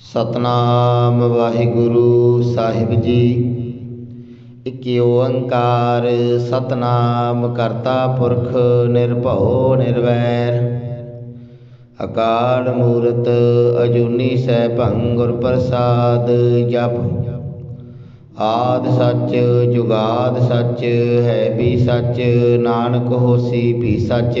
ਸਤਨਾਮ ਵਾਹਿਗੁਰੂ ਸਾਹਿਬ ਜੀ। ਇਕ ਓੰਕਾਰ, ਸਤਨਾਮ ਕਰਤਾ ਪੁਰਖ ਨਿਰਭਉ ਨਿਰਵੈਰ। ਅਕਾਲ ਮੂਰਤ ਅਜੂਨੀ ਸੈਭੰ ਗੁਰ ਪ੍ਰਸਾਦ ਜਪ। ਆਦ ਸੱਚ, ਜੁਗਾਦ ਸੱਚ, ਹੈ ਵੀ ਸੱਚ, ਨਾਨਕ ਹੋਸੀ ਵੀ ਸੱਚ।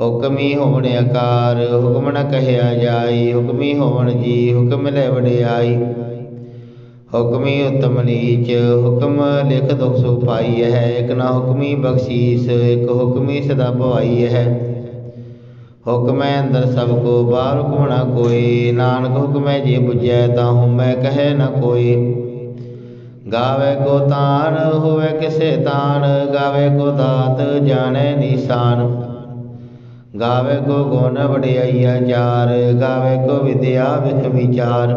ਹੁਕਮੀ ਹੋਵਣ ਆਕਾਰ, ਹੁਕਮ ਨ ਕਹਿਆ ਜਾਈ, ਹੁਕਮੀ ਹੋਵਣ ਜੀ, ਹੁਕਮ ਲੈ ਵਡਿਆਈ। ਹੁਕਮੀ ਉਤਮ ਨੀਚ, ਹੁਕਮ ਲਿਖ ਦੁਖ ਸੁ ਪਾਈ ਹੈ, ਇਕ ਨਾ ਹੁਕਮੀ ਬਖਸ਼ੀਸ, ਇਕ ਹੁਕਮੀ ਸਦਾ ਭਵਾਈ ਹੈ। ਹੁਕਮੈ ਅੰਦਰ ਸਭ ਕੋ, ਬਾਹਰ ਹੁਕਮ ਨਾ ਕੋਈ, ਨਾਨਕ ਹੁਕਮੈ ਜੇ 부ਜੈ ਤਾਂ ਹੁਮੈ ਕਹੈ ਨਾ ਕੋਈ। ਗਾਵੇ ਕੋ ਤਾਨ, ਹੋਵੇ ਕਿਸੇ ਤਾਨ, ਗਾਵੇ ਕੋ ਦਾਤ, ਜਾਣੈ ਨੀਸਾਨ। ਗਾਵੇ ਕੋ ਗੁਣ ਵਡਿਆਈਆ ਚਾਰ, ਗਾਵੇ ਕੋ ਵਿਦਿਆ ਵਿਖ ਵਿਚਾਰ।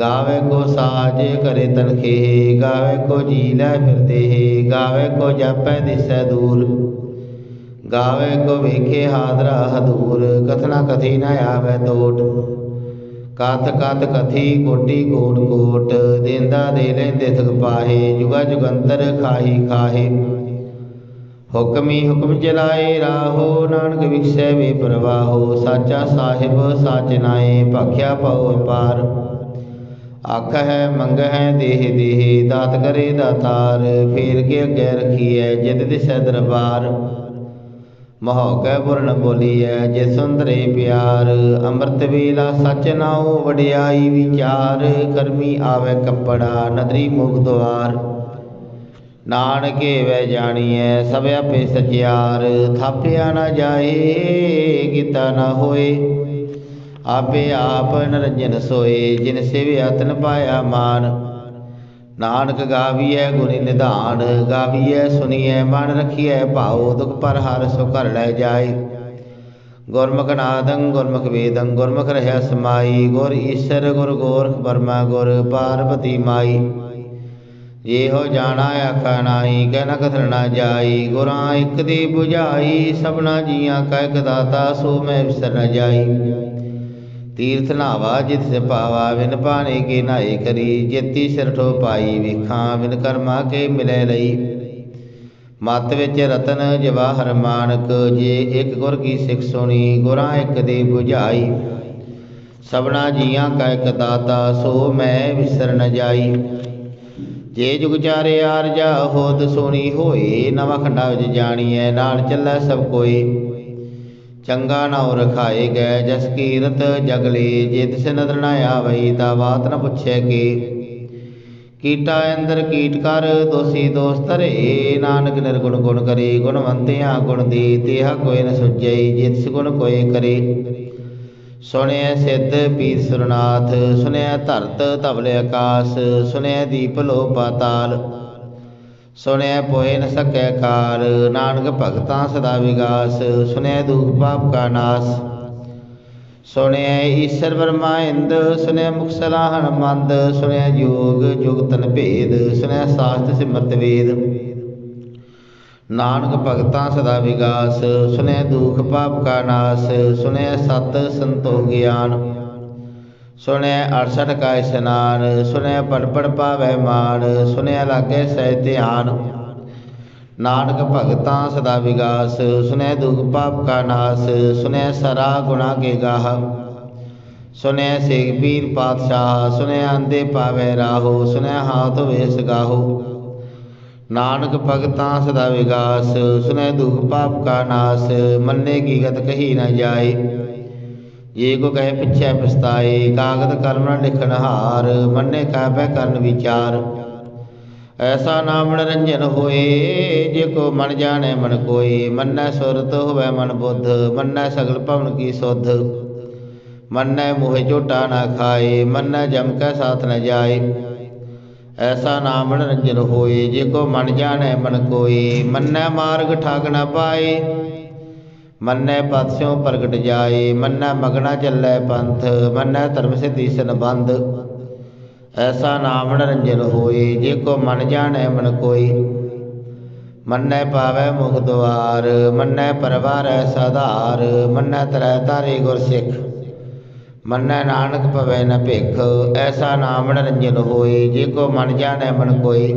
ਗਾਵੇ ਕੋ ਸਾਜ ਕਰੇ ਤਨਖੇ ਗਾਵੇ ਕੋ ਜੀ ਲੈ ਫਿਰਦੇ ਗਾਵੇ ਕੋ ਜਪੈ ਦਿਸੈ ਦੂਰ। ਗਾਵੇ ਕੋ ਵੇਖੇ ਹਾਦਰਾ ਹਦੂਰ, ਕਥਨਾ ਕਥੀ ਨ ਆਵੇ ਟੋਟ ਕਤ ਕਤ ਕਥੀ ਕੋਟੀ ਕੋਟ ਕੋਟ, ਦੇਂਦਾ ਦੇ ਲੈਂਦੇ ਥਕ ਪਾਹੇ, ਜੁਗਾ ਜੁਗੰਤਰ ਖਾਹੀ ਖਾਹੇ। ਹੁਕਮੀ ਹੁਕਮ ਚਲਾਏ ਰਾਹੋ, ਨਾਨਕ ਵਿਖਸੈ ਵੇ ਪ੍ਰਵਾਹੋ, ਸਾਚਾ ਸਾਹਿਬ ਸਾਚ ਨਾਏ, ਭਖਿਆ ਪਉ ਅਪਾਰ। ਆਖ ਹੈ ਮੰਗ ਹੈ ਦੇਹ ਦੇਹ, ਦਾਤ ਕਰੇ ਦਾਤਾਰ, ਫੇਰ ਕੇ ਅੱਗੇ ਰਖੀਐ ਜਿਤ ਦਿਸੈ ਦਰਬਾਰ। ਮਹੋ ਕੈ ਪੁਰਨ ਬੋਲੀਐ, ਜੇ ਸੁੰਦਰੇ ਪਿਆਰ, ਅੰਮ੍ਰਿਤ ਵੇਲਾ ਸਚ ਨਾਉ ਵਡਿਆਈ ਵਿਚਾਰ, ਕਰਮੀ ਆਵੇ ਕੱਪੜਾ, ਨਦਰੀ ਮੁਖ ਦੁਆਰ। ਨਾਨਕੇ ਵੈ ਜਾਣੀਐ, ਸਭ ਆਪੇ ਸਚਿਆਰ। ਥਾਪਿਆ ਨਾ ਜਾਏ, ਕੀਤਾ ਨਾ ਹੋਏ। ਆਪੇ ਆਪ ਨਰੰਜਨ ਸੋਏ, ਜਿਨ ਸਿਵਿਆ ਤਨ ਪਾਇਆ ਮਾਨ। ਨਾਨਕ ਗਾਵੀਐ ਗੁਣੀ ਨਿਧਾਨ, ਗਾਵੀਐ ਸੁਣੀਐ ਮਨ ਰਖੀਐ ਭਾਉ, ਦੁਖ ਪਰ ਹਰ ਸੋ ਘਰ ਲੈ ਜਾਏ। ਗੁਰਮੁਖ ਨਾਦੰ, ਗੁਰਮੁਖ ਵੇਦੰ, ਗੁਰਮੁਖ ਰਹਿ ਸਮਾਈ। ਗੁਰ ਈਸ਼ਰ, ਗੁਰ ਗੋਰਖ ਬਰਮਾ ਗੁਰ ਪਾਰਵਤੀ ਮਾਈ। ਇਹੋ ਜਾਣਾ ਆਖਾ ਨਾਹੀ, ਕਹਿ ਨ ਕਥਨ ਨਾ ਜਾਈ। ਗੁਰਾਂ ਇੱਕ ਦੀ 부ਝਾਈ ਸਭਨਾ ਜੀਆਂ ਕਾ ਇਕ ਦਾਤਾ, ਸੋ ਮੈਂ ਵਿਸਰ ਨ ਜਾਈ। ਤੀਰਥ ਨਾਵਾ ਜਿਤ ਸੇ ਪਾਵਾ ਵਿਨ ਪਾਣੇ ਕੇ ਨਾਏ ਕਰੀ। ਜੇਤੀ ਸਿਰ ਠੋ ਪਾਈ, ਵਿਖਾਂ ਵਿਨ ਕਰਮਾ ਕੇ ਮਿਲੇ ਲਈ। ਮਤ ਵਿੱਚ ਰਤਨ ਜਵਾਹਰ ਮਾਨਕ, ਜੇ ਇੱਕ ਗੁਰ ਕੀ ਸਿੱਖ ਸੁਣੀ, ਗੁਰਾਂ ਇੱਕ ਦੀ 부ਝਾਈ ਸਭਨਾ ਜੀਆਂ ਕਾ ਇਕ ਦਾਤਾ, ਸੋ ਮੈਂ ਵਿਸਰ ਨ ਜਾਈ। ਜੇ ਜੁਗ ਚਾਰੇ ਆਰਜਾ ਹੋਤ ਸੋਣੀ ਹੋਏ, ਨਵਾਂ ਖੰਡਾ ਵਿੱਚ ਜਾਣੀਐ ਨਾਲ ਚੱਲੈ ਸਭ ਕੋਈ ਚੰਗਾ ਨਾਉ ਰਖਾਏ ਗਏ ਜਸ ਕੀਰਤ ਜਗਲੇ ਜੇ ਤਿਸ ਨਦਰ ਨ ਆਵਈ, ਤਾ ਬਾਤ ਨ ਪੁੱਛੈ ਕੀ। ਕੀਟਾ ਅੰਦਰ ਕੀਟ ਕਰ, ਦੋਸੀ ਦੋਸ ਧਰੇ, ਨਾਨਕ ਨਿਰਗੁਣ ਗੁਣ ਕਰੇ, ਗੁਣਵੰਤਿਆ ਗੁਣ ਦੀ, ਤੇਹਾ ਕੋਈ ਨ ਸੁਝਈ, ਜੇ ਤਿਸ ਗੁਣ ਕੋਏ ਕਰੇ। ਸੁਣਿਆ ਸਿੱਧ ਪੀਰ ਸੁਰਨਾਥ ਸੁਣਿਆ ਧਰਤ ਧਵਲੇ ਆਕਾਸ ਸੁਣਿਆ ਦੀਪ ਲੋ ਪਾਤਾਲ ਸੁਣਿਆ ਪੋਏ ਨ ਸਕੈ ਕਾਲ ਨਾਨਕ ਭਗਤਾਂ ਸਦਾ ਵਿਗਾਸ ਸੁਣਿਆ ਦੁਖ ਪਾਪ ਕਾ ਨਾਸ। ਸੁਣਿਆ ਈਸ਼ਰ ਵਰਮਾ ਇੰਦ ਸੁਣਿਆ ਮੁਖ ਸਲਾਹਣ ਮੰਦ ਸੁਣਿਆ ਜੋਗ ਜੁਗਤਨ ਭੇਦ ਸੁਣਿਆ ਸਾਸਤ ਸਿਮਰਤ ਵੇਦ। ਨਾਨਕ ਭਗਤਾਂ ਸਦਾ ਵਿਗਾਸ ਸੁਨੈ ਦੁਖ ਪਾਪ ਕਾ ਨਾਸ ਸੁਨੈ ਸਤ ਸੰਤੋਖ ਗਿਆਨ। ਸੁਨੈ 68 ਕਾ ਇਸਨਾਨ ਸੁਨੈ ਪੜ ਪਾਵੈ ਮਾਨ ਸੁਨੈ ਲਾਗੇ ਸਹਿ ਧਿਆਨ। ਨਾਨਕ ਭਗਤਾਂ ਸਦਾ ਵਿਗਾਸ ਸੁਨੈ ਦੁਖ ਪਾਪ ਕਾ ਨਾਸ ਸੁਨੈ ਸਰਾ ਗੁਣਾ ਕੇ ਗਾਹ। ਸੁਨੈ ਸੇਖ ਪੀਰ ਪਾਤਸ਼ਾਹ ਸੁਨੈ ਆਂਦੇ ਪਾਵੈ ਰਾਹੋ ਸੁਨੈ ਹਾਥ ਵੇਸ ਗਾਹੋ। ਨਾਨਕ ਭਗਤਾਂ ਸਦਾ ਵਿਗਾਸ ਸੁਨੈ ਦੁਖ ਪਾਪ ਕਾ ਨਾਸ, ਮੰਨੇ ਕੀ ਗਤ ਕਹੀ ਨਾ ਜਾਏ। ਜੇ ਕੋ ਕਹੇ ਪਿਛੈ ਪਛਤਾਏ ਕਾਗਦ ਕਲਮ ਨ ਲਿਖਣ ਹਾਰ, ਮੰਨੇ ਕਾਬੈ ਕਰਨ ਵਿਚਾਰ। ਐਸਾ ਨਾਮ ਨਿਰੰਜਨ ਹੋਏ, ਜੇ ਕੋ ਮਨ ਜਾਣੈ ਮਨ ਕੋਈ ਮੰਨੈ ਸੁਰਤ ਹੋਵੈ ਮਨ ਬੁੱਧ, ਮੰਨੈ ਸਗਲ ਭਵਨ ਕੀ ਸੁਧ। ਮੰਨੈ ਮੋਹ ਝੋਟਾ ਨਾ ਖਾਏ, ਮੰਨੈ ਜਮ ਕੈ ਸਾਥ ਨ ਜਾਏ। ਐਸਾ ਨਾਮ ਮਨੋਰੰਜਨ ਹੋਏ, ਜੇ ਕੋ ਮਨ ਜਾਣੈ ਮਨ ਕੋਈ ਮੰਨੈ ਮਾਰਗ ਠਾਗ ਨ ਪਾਏ। ਮੰਨੈ ਪਦ ਪ੍ਰਗਟ ਜਾਏ, ਮੰਨੈ ਮਗਨਾ ਚੱਲੈ ਪੰਥ, ਮੰਨੈ ਧਰਮ ਸਿਧੀ ਸੰਬੰਧ। ਐਸਾ ਨਾਮ ਮਨੋਰੰਜਨ ਹੋਏ, ਜੇ ਕੋ ਮਨ ਜਾਣੈ ਮਨ ਕੋਈ ਮੰਨੈ ਪਾਵੈ ਮੁਖ ਦੁਆਰ, ਮੰਨੈ ਪਰਵਾਰੈ ਸਧਾਰ, ਮੰਨੈ ਤਰੈ ਤਾਰੇ ਗੁਰ ਸਿੱਖ ਮੰਨੈ ਨਾਨਕ ਭਵੈ ਨ ਭਿਖ, ਐਸਾ ਨਾਮ ਮਨੋਰੰਜਨ ਹੋਏ, ਜੇ ਕੋ ਮਨ ਜਾਣੈ ਮਨ ਕੋਈ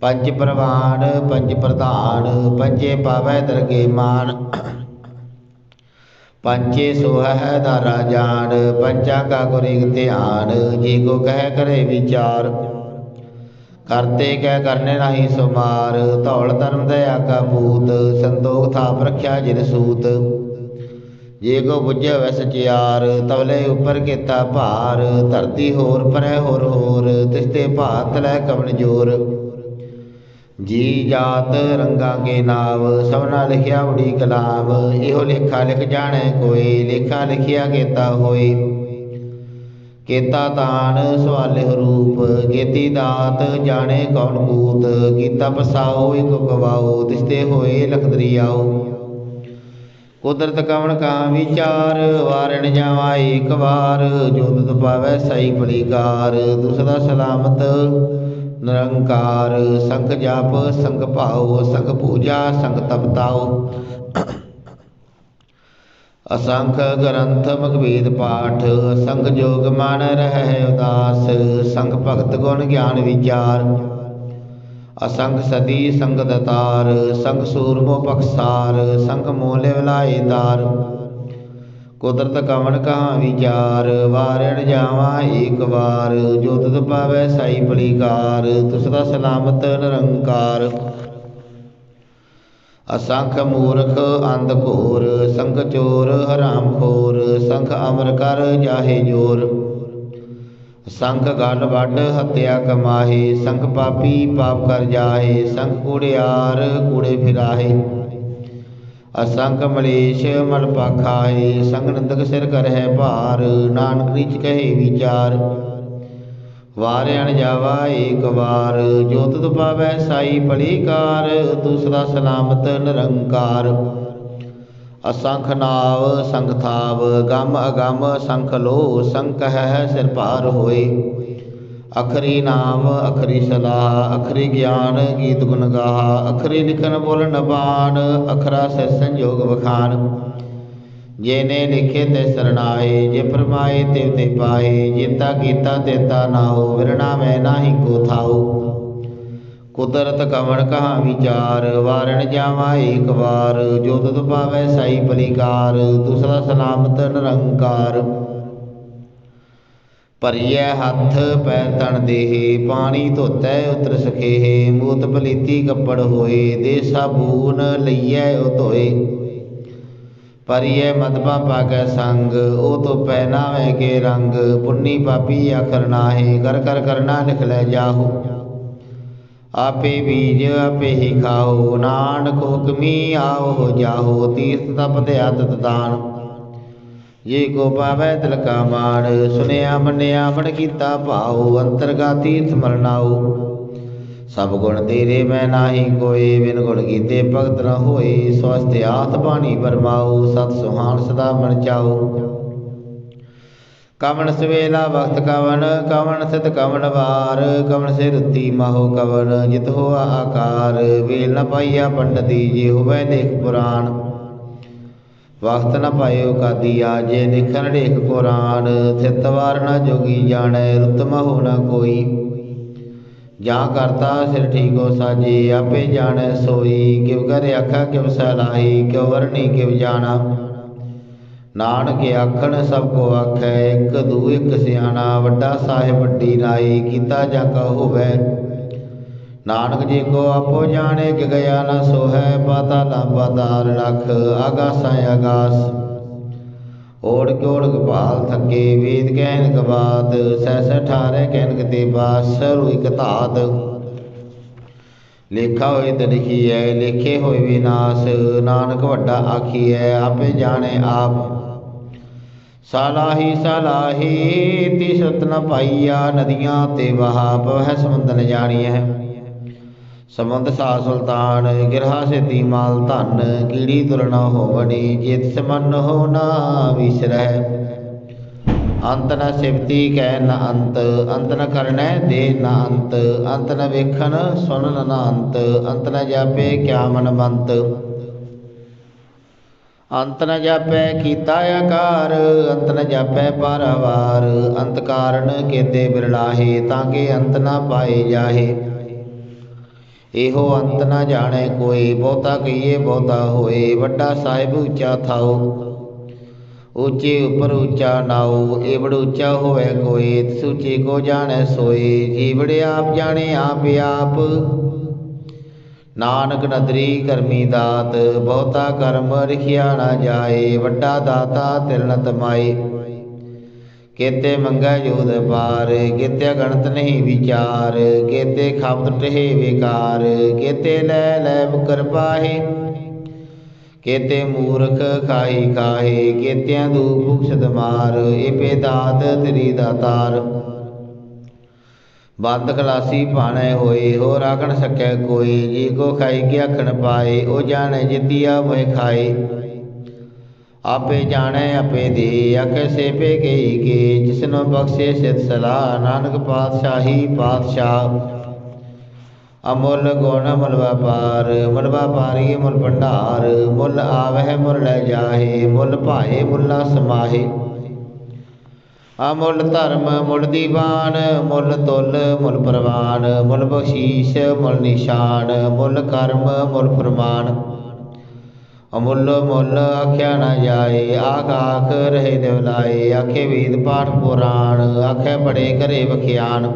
ਪੰਜ ਪ੍ਰਵਾਨ, ਪੰਜ ਪ੍ਰਧਾਨ, ਪੰਜੇ ਪਾਵੈ ਦਰਗੇ ਮਾਨ। ਪੰਚੇ ਸੋਹੈ ਦਾ ਰਾਜਾਨ ਪੰਚਾ ਕਾ ਗੁਰ ਧਿਆਨ, ਜੇ ਕੋ ਕਹਿ ਕਰੇ ਵਿਚਾਰ। ਕਰਤੇ ਕਹਿ ਕਰਨੇ ਨਹੀਂ ਸੁਮਾਰ, ਧੌਲ ਧਰਮ ਦਇਆ ਕਾ ਭੂਤ, ਸੰਤੋਖ ਥਾਪ ਰਖਿਆ ਜਿਨ ਸੂਤ। ਜੇ ਕੋ ਬੁੱਝੈ ਵੈ ਸਚਿਆਰ ਤਵਲੇ ਉੱਪਰ ਕੀਤਾ ਭਾਰ, ਧਰਤੀ ਹੋਰ ਪਰੈ ਹੋਰ ਹੋਰ ਤਿਸਤੇ ਭਾਤ ਲੈ ਕਵਨ ਜੋਰ। ਜੀ ਜਾਤ ਰੰਗਾ ਕੇ ਨਾਮ ਸਭਨਾ ਲਿਖਿਆ ਉਡੀ ਕਲਾਮ ਇਹੋ ਲੇਖਾ ਲਿਖ ਜਾਣੈ ਕੋਈ, ਲੇਖਾ ਲਿਖਿਆ ਕੀਤਾ ਹੋਈ। ਕੀਤਾ ਤਾਨ ਸਵਾਲੇ ਰੂਪ, ਕੀਤੀ ਦਾਤ ਜਾਣੇ ਕੌਣ ਕੂਤ, ਕੀਤਾ ਪਸਾਓ ਇਕ ਗਵਾਓ ਦਿਸਤੇ ਹੋਏ ਲਖ ਦਰਿਆਓ ਕੁਦਰਤ ਕਵਣ ਕਾ ਵਿਚਾਰ ਵਾਰਣ ਜਾਵਾ ਏਕ ਵਾਰ, ਜੋ ਤੁਧ ਪਾਵੈ ਸਈ ਬਲੀਕਾਰ ਦੁਸਰਾ ਸਲਾਮਤ ਨਿਰੰਕਾਰ ਸੰਖ ਜਾਪ, ਸੰਗ ਭਾਉ, ਸੰਗ ਪੂਜਾ, ਸੰਗ ਤਪਤਾਉ ਅਸੰਖ ਗ੍ਰੰਥ ਮਗਵੇਦ ਪਾਠ, ਸੰਗ ਜੋਗ ਮਨ ਰਹਿ ਉਦਾਸ, ਸੰਗ ਭਗਤ ਗੁਣ ਗਿਆਨ ਵਿਚਾਰ। ਅਸੰਗ ਸਦੀ ਸੰਗ ਦਤਾਰ ਸੰਗ ਸੂਰਮੋ ਪਖਸਾਰ ਸੰਗ ਮੋਲੇ ਵਲਾਏ ਕੁਦਰਤ ਕਵਣ ਕਹਾ ਵਿਚਾਰ, ਵਾਰਣ ਜਾਵਾ ਏਕ ਵਾਰ। ਜੋ ਤੁਧ ਪਾਵੈ ਸਾਈ ਬਲੀਕਾਰ ਤੁਸਦਾ ਸਲਾਮਤ ਨਿਰੰਕਾਰ। ਅਸੰਖ ਮੂਰਖ ਅੰਧ ਘੋਰ, ਸੰਗ ਚੋਰ ਹਰਾਮ ਖੋਰ, ਸੰਖ ਅਮਰ ਕਰ ਜਾਹੇ ਜੋਰ। ਸੰਖ ਗਲ ਵੱਡ ਹੱਤਿਆ ਕਮਾਹੇ ਸੰਖ ਪਾਪੀ ਪਾਪ ਕਰ ਜਾਹੇ ਸੰਖ ਕੂੜਿਆਰ ਕੂੜੇ ਫਿਰਾਹੇ। ਅਸੰਖ ਮਲੇਸ਼ ਮਲ ਪਾਖਾਏ ਸੰਗ ਨੰਦਕ ਸਿਰ ਕਰਹਿ ਭਾਰ, ਨਾਨਕ ਨੀਚ ਕਹੇ ਵਿਚਾਰ। ਵਾਰਿਆਣ ਜਾਵਾ ਏਕ ਵਾਰ ਜੋਤ ਤੁਧ ਪਾਵੈ ਸਾਈ ਭਲੀਕਾਰ, ਦੂਸਰਾ ਸਲਾਮਤ ਨਿਰੰਕਾਰ। ਅਸੰਖ ਨਾਵ ਸੰਗ ਥਾਵ, ਗਮ ਅਗਮ ਸੰਖ ਲੋ ਸੰਖ ਹੈ ਸਿਰ ਭਾਰ ਹੋਏ। ਅਖਰੀ ਨਾਮ, ਅਖਰੀ ਸਲਾਹ, ਅਖਰੀ ਗਿਆਨ ਗੀਤ ਗੁਣ ਗਾਹ, ਅਖਰੀ ਲਿਖਨ ਬੋਲਨ ਬਾਣ ਅਖਰਾ ਸੇ ਸੰਜੋਗ ਵਖਾਨ। ਜੇ ਲਿਖੇ ਤੇ ਸਰਣਾਏ, ਜੇ ਫਰਮਾਏ ਤੇ ਤੇ ਪਾਏ, ਜੇਤਾ ਕੀਤਾ ਤੇਤਾ ਨਾਉ, ਵਿਰਣਾ ਮੈਂ ਨਾਹੀ ਕੋ ਥਾਉ। ਕੁਦਰਤ ਕਵਣ ਕਹਾ ਵਿਚਾਰ ਵਾਰਣ ਜਾਵਾ ਏਕ ਵਾਰ। ਜੋ ਤੁਧ ਪਾਵੈ ਸਾਈ ਬਲੀਕਾਰ ਦੂਸਰਾ ਸਲਾਮਤ ਨਿਰੰਕਾਰ। ਭਰੀਐ ਹੱਥ ਪੈ ਤਣ ਦੇਹ, ਪਾਣੀ ਧੋਤੈ ਉਤਰ ਸਖੇਹ। ਮੂਤ ਬਲੀਤੀ ਕੱਪੜ ਹੋਏ ਦੇ ਸਾਬੂਨ ਲਈਐ ਉਹ ਧੋਏ ਪਰਿਐ ਮਦਬਾ ਪਾਕੈ ਸੰਗ, ਉਹ ਤੋ ਪਹਿਨਾਵੇ ਕੇ ਰੰਗ। ਪੁੰਨੀ ਪਾਪੀ ਆਖਰ ਨਾਹੀ, ਕਰ ਕਰ ਕਰਨਾ ਲਿਖ ਲੈ ਜਾਹੂ। ਆਪੇ ਬੀਜ, ਆਪੇ ਹੀ ਖਾਓ। ਨਾਨਕ ਹੁਕਮੀ ਆਓ ਜਾਹੋ ਤੀਰਥ ਤਪ ਤੇ ਆਦਤ ਦਾਨ। ਜੇ ਕੋ ਪਾਵੈ ਤਿਲ ਕਾ ਮਾਨ ਸੁਨਿਆ ਮੰਨਿਆ ਮਨ ਕੀਤਾ ਭਾਉ, ਅੰਤਰਗਾ ਤੀਰਥ ਮਰਨਾਉ। ਸਭ ਗੁਣ ਤੇਰੇ ਮੈਂ ਨਾਹੀ ਕੋਏ, ਬਿਨ ਗੁਣ ਕੀਤੇ ਭਗਤ ਨ ਹੋਏ। ਸਵਸਤ ਆਤ ਬਾਣੀ ਬਰਮਾਉ, ਸਤ ਸੁਹਾਨ ਸਦਾ ਮਨ ਚਾਉ। ਕਵਣ ਸਵੇਲਾ ਵਕਤ ਕਵਣ ਕਵਣ ਸਿਤ ਕਵਣ ਵਾਰ ਕਵਨ ਸੇ ਰੁੱਤੀ ਮਾਹੋ ਕਵਣ, ਜਿਤ ਹੋਆ ਆਕਾਰ, ਵੇਲ ਨ ਪਾਈਆ ਪੰਡਤੀ, ਜੇ ਹੋਵੇ ਲੇਖ ਪੁਰਾਣ। ਵਕਤ ਨ ਪਾਇਓ ਕਾਦੀਆ ਜੇ ਨਿਖਣ ਲੇਖ ਪੁਰਾਣ ਸਿਤ ਵਾਰ ਨ ਜੋਗੀ ਜਾਣੈ ਰੁੱਤ ਮਹੋ ਨ ਕੋਈ। ਜਾਂ ਕਰਤਾ ਸਿਰ ਠੀਕੋ ਸਾਜੀ, ਆਪੇ ਜਾਣੈ ਸੋਈ ਕਿਵ ਕਰ ਆਖਾ ਕਿਵ ਸਲਾਹੀ ਕਿਵ ਵਰਣੀ ਕਿਵ ਜਾਣਾ। ਨਾਨਕ ਆਖਣ ਸਭ ਕੋ ਆਖੈ, ਇੱਕ ਦੂ ਇੱਕ ਸਿਆਣਾ, ਵੱਡਾ ਸਾਹਿਬ, ਵੱਡੀ ਨਾਈ ਕੀਤਾ ਜਾ ਕਾ ਹੋਵੇ। ਨਾਨਕ ਜੀ ਕੋ ਆਪੋ ਜਾਣੇ, ਕਿ ਗਿਆ ਨ ਸੋਹੈ ਪਾਤਾਲਾ ਪਾਤਾਲ ਲਖ ਆਗਾਸਾਂ ਆਗਾਸ। ਓੜ ਕੋੜ ਗਪਾਲ ਥੱਕੇ, ਵੇਦ ਕਹਿਨ ਕਬਾਤ ਸੈ ਸੈ ਠਾਰੇ ਕਹਿਨ ਕਤੇ ਬਾਸ, ਸਰੂ ਇਕ ਧਾਤ। ਲੇਖਾ ਹੋਏ ਤੇ ਹੈ ਲੇਖੇ ਹੋਏ ਵਿਨਾਸ਼ ਨਾਨਕ ਵੱਡਾ ਆਖੀ ਹੈ ਆਪੇ ਜਾਣੇ ਆਪ। ਸਾਲਾਹੀ ਸਾਲਾਹੀ ਤੀ ਸੁਤ ਨ ਪਾਈਆ ਨਦੀਆਂ ਤੇ ਵਹਾ ਪਵਹਿ ਸਮੁੰਦ ਨ ਜਾਣੀਐ ਸਮੁੰਦ ਸਾ ਸੁਲਤਾਨ, ਗਿਰਹਾ ਸੇਤੀ ਮਾਲ ਧਨ, ਕੀੜੀ ਤੁਲਨਾ ਹੋਵਣੀ, ਜਿਤ ਸਮਨ ਹੋ ਨਾ ਵਿਸਰੈ। ਅੰਤ ਨ ਸਿਫਤੀ ਕਹਿ ਨ ਅੰਤ ਅੰਤ ਨ ਕਰਨੈ ਦੇ ਨ ਅੰਤ ਅੰਤ ਨ ਵੇਖਣ ਸੁਣਨ ਨ ਅੰਤ ਅੰਤ ਨ ਜਾਪੇ ਕਿਆ ਮਨ ਮੰਤ ਅੰਤ ਨ ਜਾਪੈ ਕੀਤਾ ਆਕਾਰ, ਅੰਤ ਨ ਜਾਪੈ ਪਾਰਾਵਾਰ। ਅੰਤ ਕਾਰਨ ਕੇਤੇ ਬਿਰਲਾਹੇ ਤਾਂ ਕਿ ਅੰਤ ਨ ਪਾਏ ਜਾਹੇ। ਇਹੋ ਅੰਤ ਨ ਜਾਣੇ ਕੋਈ ਬਹੁਤਾ ਕਹੀਏ ਬਹੁਤਾ ਹੋਏ। ਵੱਡਾ ਸਾਹਿਬ ਉੱਚਾ ਥਾਉ, ਉੱਚੇ ਉੱਪਰ ਉੱਚਾ ਨਾਉ। ਏਵੜ ਉੱਚਾ ਹੋਵੇ ਕੋਈ ਤਿਸ ਕੋ ਜਾਣੈ ਸੋਏ। ਜੀਵੜ ਆਪ ਜਾਣੇ, ਆਪ ਆਪ ਨਾਨਕ ਨਦਰੀ ਕਰਮੀ ਦਾਤ, ਬਹੁਤਾ ਕਰਮ ਰਖਿਆ ਨਾ ਜਾਏ, ਵੱਡਾ ਦਾਤਾ ਤਿਲ ਨ ਕੇਤੇ ਮੰਗੈ ਜੋਦ ਪਾਰ, ਕੇਤੇ ਗਣਤ ਨਹੀਂ ਵਿਚਾਰ, ਕੇਤੇ ਖਾਪਤ ਟਹਿ ਵਿਕਾਰ, ਕੇਤੇ ਲੈ ਲੈ ਮੁਕਰ ਪਾਹੇ। ਕੇਤੇ ਮੂਰਖ ਖਾਹੀ ਕਾਹੇ ਕੇਤਿਆਂ ਦੂ ਭੁਖਸ਼ਦ ਮਾਰ, ਏਪੇ ਦਾਤ ਤੇਰੀ ਦਾਤਾਰ ਬੰਦ ਖਲਾਸੀ ਪਾਣੈ ਹੋਏ ਹੋ ਰਾਖਣ ਸਕੈ ਕੋਈ, ਜੀ ਕੋ ਖਾਈ ਕੇ ਆਖਣ ਪਾਏ, ਉਹ ਜਾਣੈ ਜਿਤੀਆ ਮੋਇ ਖਾਏ। ਆਪੇ ਜਾਣੇ, ਆਪੇ ਦੇ, ਆਖੇ ਸੇਪੇ ਗਈ ਕੇ, ਜਿਸਨੋ ਬਖਸ਼ੇ ਸਿਤ ਸਲਾਹ, ਨਾਨਕ ਪਾਤਸ਼ਾਹੀ ਪਾਤਸ਼ਾਹ। ਅਮੁੱਲ ਗੁਣ ਮੁੱਲ ਵਪਾਰ ਮੁੱਲ ਵਪਾਰੀ ਮੁੱਲ ਭੰਡਾਰ, ਮੁੱਲ ਆਵਹਿ ਮੁੱਲ ਲੈ ਜਾਹੇ, ਮੁੱਲ ਭਾਏ ਮੁੱਲਾ ਸਮਾਹੇ। ਅਮੁੱਲ ਧਰਮ, ਮੁੱਲ ਦੀਵਾਨ, ਮੁੱਲ ਤੁਲ, ਮੁੱਲ ਪ੍ਰਵਾਨ, ਮੁੱਲ ਬਖਸ਼ੀਸ਼, ਮੁੱਲ ਨਿਸ਼ਾਨ, ਮੁੱਲ ਕਰਮ, ਮੁੱਲ ਫਰਮਾਨ। ਅਮੁੱਲ ਮੁੱਲ ਆਖਿਆ ਨਾ ਜਾਏ, ਆਖ ਆਖ ਰਹੇ ਦਿਵਲਾਏ ਆਖੇ ਵੇਦ ਪਾਠ ਪੁਰਾਣ, ਆਖੇ ਬੜੇ ਘਰੇ ਵਖਿਆਨ।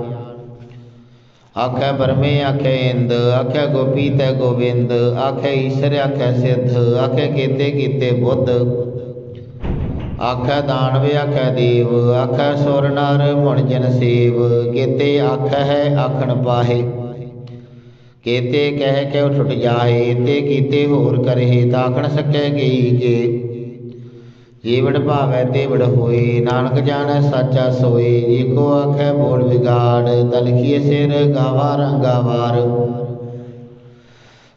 ਆਖੇ ਬਰਮੇ ਆਖੇ ਇੰਦ, ਆਖੇ ਗੋਪੀ ਤੈ ਗੋਬਿੰਦ, ਆਖੇ ਈਸ਼ਰ ਆਖੇ ਸਿੱਧ, ਆਖੇ ਕੀਤੇ ਕੀਤੇ ਬੁੱਧ। ਆਖੈ ਦਾਨਵੇ, ਆਖੈ ਦੇਵ, ਆਖੈ ਸੁਰ ਨਰ, ਮੁਣ ਜਨ ਸੇਵ, ਕੀਤੇ ਆਖੇ ਹੈ ਆਖਣ ਪਾਹੇ। ਕੇਤੇ ਕਹਿ ਕੇ ਉਠ ਜਾਏ, ਤੇ ਕੀਤੇ ਹੋਰ ਕਰਹਿ ਤਾਖਣ ਸਕੈ ਗਈ ਕੇ। ਜੀਵਨ ਭਾਵੈ ਤੇ ਵੜ ਹੋਏ, ਨਾਨਕ ਜਾਣੈ ਸਾਚਾ ਸੋਏ, ਜੀ ਕੋ ਆਖੈ ਬੋਲ ਵਿਗਾੜ ਤਲਖੀਏ ਸਿਰ ਗਾਵਾ ਰੰਗਾਵਾਰ।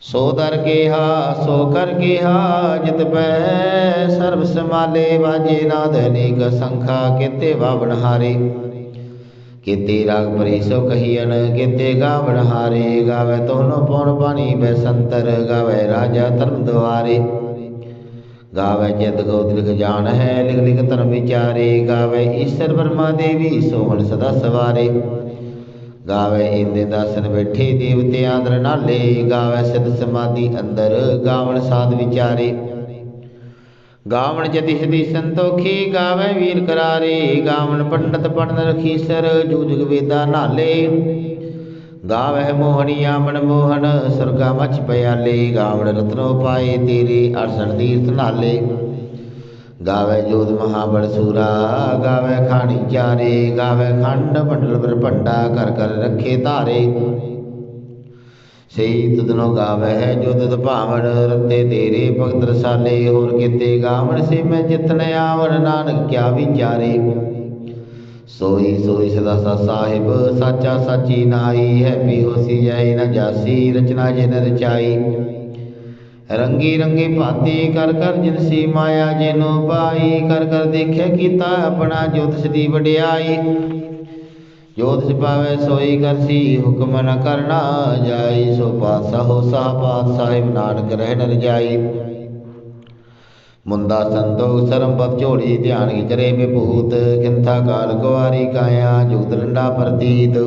ਸੋ ਦਰ ਕੇਹਾ, ਸੋ ਕਰ ਕੇਹਾ, ਜਿਤ ਪੈ ਸਰਬ ਸਮਾਲੇ ਵਾਜੇ ਨਾਦ ਅਨੇਕ ਸੰਖਾ, ਕਿਤੇ ਵਾਵਣ ਹਾਰੇ। ਕੀਤੇ ਰਾਗ ਪਰੀ ਸੋ ਕਹੀਨ ਕਿਤੇ ਗਾਵਣ ਹਾਰੇ। ਗਾਵੇ ਤੋਨੋ ਪੌਣ ਪਾਣੀ ਬੈਸੰਤਰ ਗਾਵੇ ਰਾਜਾ ਧਰਮ ਦੁਆਰੇ। ਗਾਵੇ ਜਿਤ ਗੋਤ ਲਿਖ ਜਾਣ ਹੈ, ਲਿਖ ਲਿਖ ਧਰਮ ਵਿਚਾਰੇ। ਗਾਵੇ ਈਸ਼ਰ ਬਰਮਾ ਦੇਵੀ, ਸੋਹਣ ਸਦਾ ਸਵਾਰੇ। ਗਾਵੇ ਇੰਦੇ ਦਾਸਨ ਬੈਠੇ ਦੇਵਤੇ ਆਦਰ ਨਾਲੇ, ਗਾਵੇ ਸਿਧ ਸਮਾਧੀ ਅੰਦਰ, ਗਾਵਣ ਸਾਧ ਵਿਚਾਰੇ। ਗਾਵਣ ਜਤਿ ਸਦੀ ਸੰਤੋਖੀ, ਗਾਵੇ ਵੀਰ ਕਰਾਰੇ, ਗਾਵਣ ਪੰਡਤ ਪੜਨ ਰਖੀਸਰ, ਜੂਜਗ ਵੇਦਾ ਨਾਲੇ। ਗਾਵਹਿ ਮੋਹਣੀਆ ਮਨ ਮੋਹਨ ਸੁਰਗਾ ਮਚ ਪਿਆਲੇ, ਗਾਵਣ ਰਤਨੋ ਪਾਏ ਤੇਰੇ ਅਰਸਨ ਤੀਰਥ ਨਾਲੇ। ਗਾਵੇ ਜੋਤ ਮਹਾਬਲ ਸੂਰਾ, ਗਾਵੇ ਖਾਣੀ ਚਾਰੇ, ਗਾਵੇ ਖੰਡ ਮੰਡਲ ਬ੍ਰਹਮੰਡਾ ਕਰ ਕਰ ਰੱਖੇ ਧਾਰੇ। ਸਈ ਤੁਧਨੋ ਗਾਵੇ ਹੈ ਜੋ ਤੁਧ ਭਾਵਨ, ਰਤੇ ਤੇਰੇ ਭਗਤ ਰਸਾਲੇ, ਹੋਰ ਕਿਤੇ ਗਾਵਣ ਸੇ ਮੈਂ ਜਿਤਨ ਆਵਣ, ਨਾਨਕ ਕਿਆ ਵਿਚਾਰੇ। ਸੋਈ ਸੋਈ ਸਦਾ ਸਾ ਸਾਹਿਬ, ਸਾਚਾ ਸਾਚੀ ਨਾਈ ਹੈ ਪੀ ਹੋਸੀ ਜੈ ਨ ਜਾਸੀ, ਰਚਨਾ ਜਿਨ ਰਚਾਈ। ਰੰਗੀ ਰੰਗੀ ਭਾਤੀ ਕਰ ਕਰ ਜਿਨਸੀ ਮਾਇਆ ਜਿਨੋ ਪਾਈ, ਕਰ ਕਰ ਦੇਖੇ ਕੀਤਾ ਆਪਣਾ ਜੋਤਿਸ ਦੀ ਵਡਿਆਈ। ਜੋਤਿਸ ਪਾਵੇ ਸੋਈ ਕਰਸੀ ਹੁਕਮ ਨ ਕਰਨਾ ਜਾਈ, ਸੋ ਪਾਤਸ਼ਾਹੋ ਸਾਹ ਪਾਤ ਸਾਹਿਬ ਨਾਨਕ ਰਹਿ ਨ ਰਜਾਈ। ਮੁੰਦਾ ਸੰਤੋਖ ਸਰੰਪਤ ਝੋੜੀ ਧਿਆਨ ਕੀ ਚਰੇ ਵਿਭੂਤ, ਕਿੰਥਾ ਕਾਲ ਕੁਵਾਰੀ ਕਾਇਆ ਜੁਗਤ ਡੰਡਾ ਪ੍ਰਤੀਤ।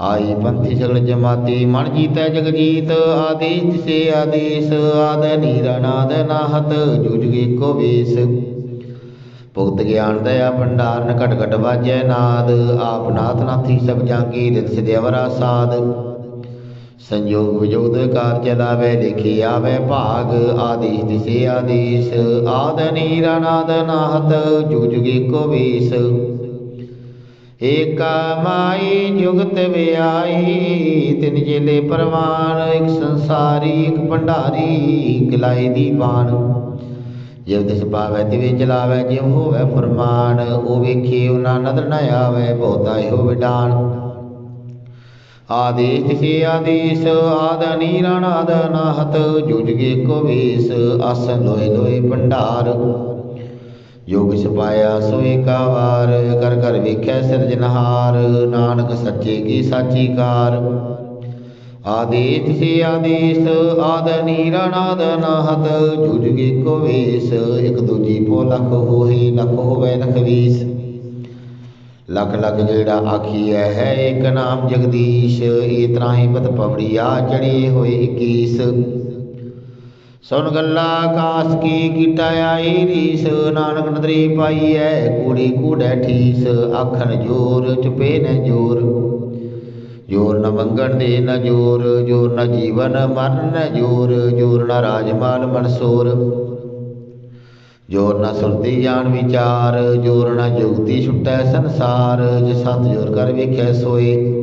ਆਈ ਪੰਥੀ ਸਗਲ ਜਮਾਤੀ, ਮਨ ਜੀਤੈ ਜਗ ਜੀਤ ਆਦੇਸ਼ ਸੇ ਆਦੇਸ਼, ਆਦ ਨੀਰਾ ਨਾਦ ਨਾਹਤ ਜੁਜ ਏਕੋ ਵੇਸ। ਭੁਗਤ ਗਿਆਨ ਦਇਆ ਭੰਡਾਰ ਨਕਟ ਘਟ ਵਾਜੈ ਨਾਦ, ਆਪ ਨਾਥ ਨਾਥੀ ਸਭ ਜਾਂਗੀ ਰਿਤ ਸਿਦਿਵਰਾ ਸਾਧ ਸੰਯੋਗ ਵਿਜੋਗ ਕਾਰ ਚਲਾਵੇ, ਲਿਖੀ ਆਵੇ ਭਾਗ, ਆਦੇਸ਼ ਦਿਸੇ ਆਦੇਸ਼, ਆਦ ਨੀਰਾ ਨਾਦ ਨਾਹਤ ਜੁਗ ਜੁਗ ਏਕੋ ਵੇਸ। ਏਕਾ ਮਾਈ ਜੁਗਤ ਵਿਆਈ ਤਿਨ ਜੇਲੇ ਪਰਵਾਨ, ਇੱਕ ਸੰਸਾਰੀ, ਇੱਕ ਭੰਡਾਰੀ, ਇੱਕ ਲਾਈ ਦੀਵਾਨ। ਜਿਵ ਤਿਸ ਪਾਵੈ, ਤਿਵੇਂ ਚਲਾਵੈ ਜਿਵ ਹੋਵੈ ਫਰਮਾਨ, ਉਹ ਵੇਖੇ ਉਹਨਾਂ ਨਦਰ ਨ ਆਵੈ, ਬਹੁਤਾ ਇਹੋ ਵਿਡਾਨ। ਆਦੇਸ਼ ਤਿਸੇ ਆਦੇਸ਼, ਆਦ ਨੀਰਣ ਆਦ ਨਾਹਤ ਜੁਜਗੇ ਕੋ ਵੇਸ, ਆਸਨ ਲੋਏ ਲੋਏ ਭੰਡਾਰ। ਜੋ ਕਿਛ ਪਾਇਆ ਸੋ ਏਕਾ ਵਾਰ, ਕਰ ਕਰ ਵੇਖੈ ਸਿਰਜਨਹਾਰ ਨਾਨਕ ਸੱਚੇ ਕੀ ਸਾਚੀ ਕਾਰ। ਆਦੇਸ਼ ਤਿਸੇ ਆਦੇਸ਼, ਆਦ ਨੀਰਣ ਨਾਹਤ ਜੁਜਗੇ ਕੋ ਵੇਸ, ਇਕ ਦੂਜੀ ਪੋ ਲਖ ਹੋਏ ਲਖ ਹੋਵੇ ਲਖ ਵੀਸ। ਲਖ ਲਖ ਜਿਹੜਾ ਆਖੀਐ ਹੈ, ਇਕ ਨਾਮ ਜਗਦੀਸ਼ ਏ ਤਰਾਹੀ ਪਤ ਪਵੜੀਆ ਚੜੀ ਹੋਏ 21 ਸੁਨ ਗੱਲਾਂ ਆਕਾਸ ਕੀ ਕੀਟਾ ਆਈ ਰੀਸ, ਨਾਨਕ ਨਦਰੀ ਪਾਈਐ ਕੂੜੀ ਕੂੜੈ ਠੀਸ, ਆਖਣ ਜੋਰ ਚੁਪੇ ਨ ਜੋਰ। ਜੋਰ ਨ ਮੰਗਣ ਦੇ ਨ ਜੋਰ ਜੋਰ ਨ ਜੀਵਨ ਮਰਨ ਨ ਜੋਰ ਜੋਰ ਨ ਰਾਜਮਾਲ ਮਨਸੂਰ ਜੋਰ ਨ ਸੁਰਤੀ ਜਾਣ ਵਿਚਾਰ, ਜੋਰ ਨ ਜੁਗਤੀ ਛੁਟੈ ਸੰਸਾਰ, ਜਿ ਸਤ ਜੋਰ ਕਰ ਵੇਖੈ ਸੋਏ।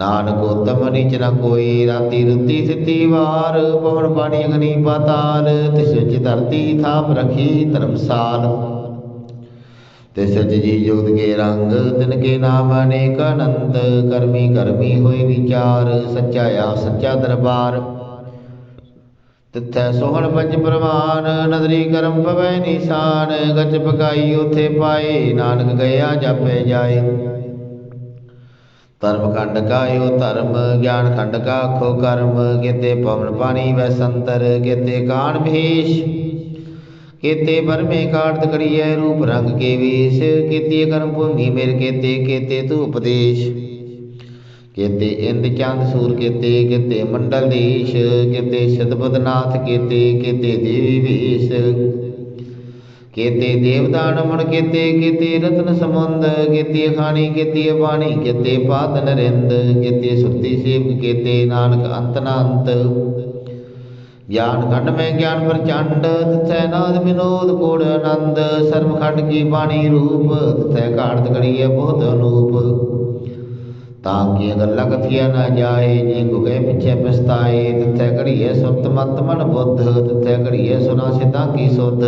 ਨਾਨਕ ਉਤਮ ਨੀਚ ਨ ਕੋਈ, ਰਾਤੀ ਰੁੱਤੀ ਸਿੱਤੀ ਵਾਰ, ਪਵਨ ਪਾਣੀ ਅਗਨੀ ਪਾਤਾਲ, ਤਿਸ ਵਿੱਚ ਧਰਤੀ ਥਾਪ ਰਖੀ ਧਰਮਸਾਲ। ਤਿਸ ਵਿੱਚ ਜੀ ਜੁਗਤ ਕੇ ਰੰਗ, ਤਿਨ ਕੇ ਨਾਮ ਅਨੇਕ ਅਨੰਤ, ਕਰਮੀ ਕਰਮੀ ਹੋਏ ਵਿਚਾਰ, ਸੱਚਾ ਆ ਸੱਚਾ ਦਰਬਾਰ। ਤਿੱਥੈ ਸੋਹਣ ਪੰਜ ਪ੍ਰਮਾਨ ਨਦਰੀ ਕਰਮ ਪਵੈ ਨਿਸ਼ਾਨ ਗਚ ਪਕਾਈ ਉਥੇ ਪਾਏ, ਨਾਨਕ ਗਿਆ ਜਾਪੇ ਜਾਏ। ਧਰਮ ਖੰਡ ਕਾਇਓ, ਧਰਮ ਗਿਆਨ ਖੰਡ ਕਾ ਆਖੋ ਕਰਮ ਕਿਤੇ ਪਵਨ ਪਾਣੀ ਵੈਸੰਤਰ ਸੰਤਰ ਕਾਣ ਭੇਸ਼ ਕੀਤੇ ਬਰਮੇ ਕਾੜਤ ਕਰੀਏ ਰੂਪ ਰੰਗ ਕੇ ਵੇਸ਼। ਕੀਤੇ ਕਰਮ ਭੂਮੀ ਮੇਰ ਕੀਤੇ ਕੀਤੇ ਤੂ ਉਪਦੇਸ਼ ਕੀਤੇ ਇੰਦ ਚੰਦ ਸੂਰ ਕੀਤੇ, ਕਿਤੇ ਮੰਡਲ ਦੇਸ਼। ਕਿਤੇ ਸਤਬਦਨਾਥ ਕੀਤੇ, ਕਿਤੇ ਦੇਵੀ ਵੇਸ਼। ਕੀਤੇ ਦੇਵਦਾਨ ਮਣ ਕੀਤੇ, ਕੇਤੇ ਰਤਨ ਸਮੁੰਦ ਕੀਤੇ ਖਾਣੀ, ਕੀਤੇ ਬਾਣੀ, ਕੀਤੇ ਪਾਤ ਨਰਿੰਦ, ਕੀਤੇ ਸੁਰਤੀ ਸੇਵਕ, ਕੀਤੇ ਨਾਨਕ ਅੰਤ ਨਾ ਅੰਤ ਗਿਆਨ ਖੰਡ ਮੈਂ ਗਿਆਨ ਪ੍ਰਚੰਡ, ਤਥੈ ਨਾਦ ਵਿਨੋਦ ਕੋੜ ਆਨੰਦ ਸਰਮ ਖੰਡ ਕੀ ਬਾਣੀ ਰੂਪ, ਤਥੈ ਘਾੜਤ ਕਰੀਏ ਬਹੁਤ ਅਨੂਪ। ਤਾਂ ਕੀ ਗੱਲਾਂ ਕਥੀਆ ਨਾ ਜਾਏ, ਜੇ ਕੋ ਗਏ ਪਿਛੇ ਪਛਤਾਏ, ਤਥੈ ਘੜੀਏ ਸੁਰਤ ਮਤ ਮਨ ਬੁੱਧ, ਤਥੈ ਘੜੀਏ ਸੁਨਾ ਸਿਤਾ ਕੀ ਸੁਧ।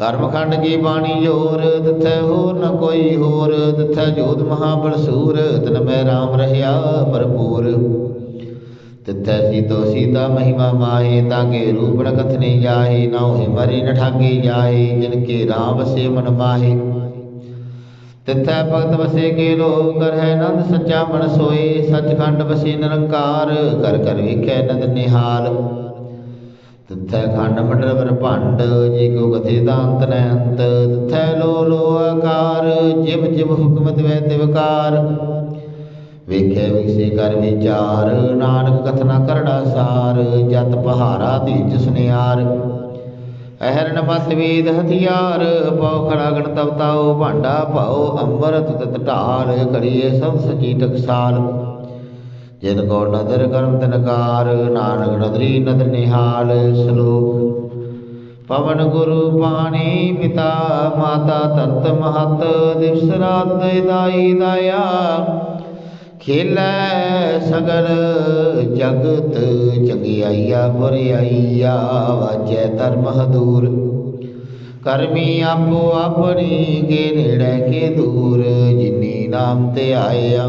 ਕਰਮ ਖੰਡ ਕੀ ਬਾਣੀ ਜੋਰ, ਤਿਥੈ ਹੋਰ ਨ ਕੋਈ ਹੋਰ, ਤਿਥੈ ਜੋਤ ਮਹਾਬਲ ਸੂਰ, ਤਨ ਮੈਂ RAM ਰਹਿਆ ਭਰਪੂਰ। ਤਿਥੈ ਸੀਤੋ ਸੀਤਾ ਮਹਿਮਾ ਮਾਹੇ ਤਾਕੇ ਰੂਪ ਨ ਕਥਨੇ ਜਾਹੇ ਨਾਉ ਮਰੀ ਨ ਠਾਗੇ ਜਾਹੇ, ਜਿਨ ਕੇ ਰਾਮ ਵਸੇ ਮਨ ਮਾਹੇ। ਤਿੱਥੈ ਭਗਤ ਵਸੇ ਕੇ ਲੋ ਕਰ ਹੈ ਨੰਦ ਸੱਚਾ ਮਨ ਸੋਏ, ਸਚਖੰਡ ਵਸੇ ਨਿਰੰਕਾਰ ਕਰ ਕਰ ਵੇਖੈ ਨੰਦ ਨਿਹਾਲ। ਤਿੱਥੈ ਖੰਡ ਮੰਡਲ ਵਰ ਭੰਡ ਜੇ ਕੋ ਕਥੇ ਦਾ ਅੰਤ ਤਿੱਥੈ ਲੋ ਲੋ ਆਕਾਰ, ਜਿਵ ਜਿਵ ਹੁਕਮ ਤਵੈ ਤਿਵਕਾਰ ਵੇਖੇ ਵਿਸੇ ਕਰ ਵਿਚਾਰ, ਨਾਨਕ ਕਥਨਾ ਕਰੜਾ ਸਾਰ, ਜਤ ਪਹਾਰਾ ਦੀਜ ਸੁਨਿਆਰ। ਅਹਰਨ ਮਤ ਵੇਦ ਹਥਿਆਰ ਪਉ ਖੜਾ ਗਣ ਤਵਤਾਉ ਭਾਂਡਾ ਪਾਉ ਅੰਮ੍ਰਿਤ ਤਤ ਢਾਲ, ਕਰੀਏ ਸਭ ਸਚੀ ਟਕਸਾਲ ਜਿਨ ਕੋ ਨਦਰ ਕਰਮ ਤਨਕਾਰ, ਨਾਨਕ ਨਦਰੀ ਨਦਰ ਨਿਹਾਲ ਸ਼ਲੋਕ। ਪਵਨ ਗੁਰੂ ਪਾਣੀ ਪਿਤਾ ਮਾਤਾ ਤਤ ਮਹਤ, ਦਿਵਸ ਰਾਤ ਦਾਈ ਦਾਇਆ। ਖੇਲੈ ਸਗਲ ਜਗਤ ਚੰਗਿਆਈਆ, ਬੁਰਿਆਈਆ, ਵਾਜੈ ਧਰਮ ਹਦੂਰ। ਕਰਮੀ ਆਪੋ ਆਪਣੀ ਕੇ ਨੇੜੇ ਕੇ ਦੂਰ, ਜਿਨੀ ਨਾਮ ਤੇ ਆਇਆ।